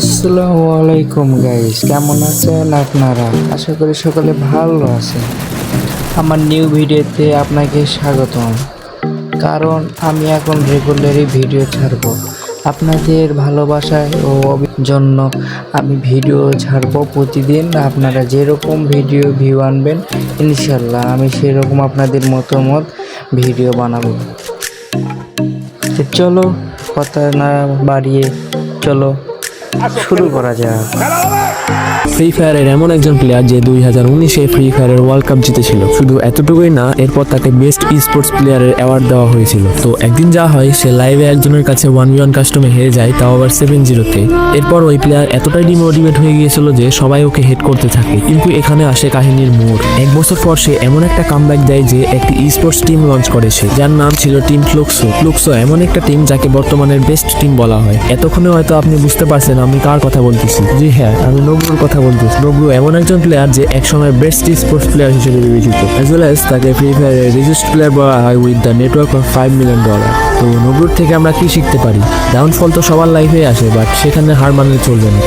আসসালামু আলাইকুম গাইস কেমন আছেন আপনারা? আশা করি সকলে ভালো আছেন। আমার নিউ ভিডিওতে আপনাকে স্বাগতম। কারণ আমি এখন রেগুলারই ভিডিও ছাড়ব। আপনাদের ভালোবাসায় ও জন্য আমি ভিডিও ছাড়ব প্রতিদিন। আপনারা যেরকম ভিডিও ভিউ আনবেন ইনশাল্লাহ আমি সেরকম আপনাদের মতামত ভিডিও বানাবো। চলো, কথা না বাড়িয়ে চলো। শুরু করা যাক ফ্রি ফায়ারের এমন একজন প্লেয়ার যে দুই হাজার উনিশে ফ্রি ফায়ারের ওয়ার্ল্ড কাপ জিতেছিল। শুধু এতটুকুই না, এরপর তাকে বেস্ট স্পোর্টস প্লেয়ারের অ্যাওয়ার্ড দেওয়া হয়েছিল। তো একদিন যা হয়, সে লাইভে একজনের কাছে ওয়ান বি ওয়ান কাস্টমে হেরে যায়, তাও আবার সেভেন জিরোতে এরপর ওই প্লেয়ার এতটাই ডিমোটিভেট হয়ে গিয়েছিল যে সবাই ওকে হেড করতে থাকে। কিন্তু এখানে আসে কাহিনীর মোড়। এক বছর পর সে এমন একটা কামব্যাক দেয় যে একটি স্পোর্টস টিম লঞ্চ করে সে, যার নাম ছিল টিম ফ্লুক্সো ফ্লুক্সো এমন একটা টিম যাকে বর্তমানের বেস্ট টিম বলা হয়। এতক্ষণে হয়তো আপনি বুঝতে পারছেন আমি কার কথা বলতেছি। জি হ্যাঁ আমি নবরুর কথা বলতেছি। নবু এমন একজন প্লেয়ার যে একসময় বেস্ট স্পোর্টস প্লেয়ার হিসেবে বিবেচিত। অ্যাজ ওয়েল অ্যাজ তাকে ফ্রি ফায়ারের রিজিস্ট প্লেয়ার বলা হয় with the network of five million dollar তো নবুর থেকে আমরা কি শিখতে পারি? ডাউনফল তো সবার লাইফে আসে বাট সেখানে হার মানলে চলবে না।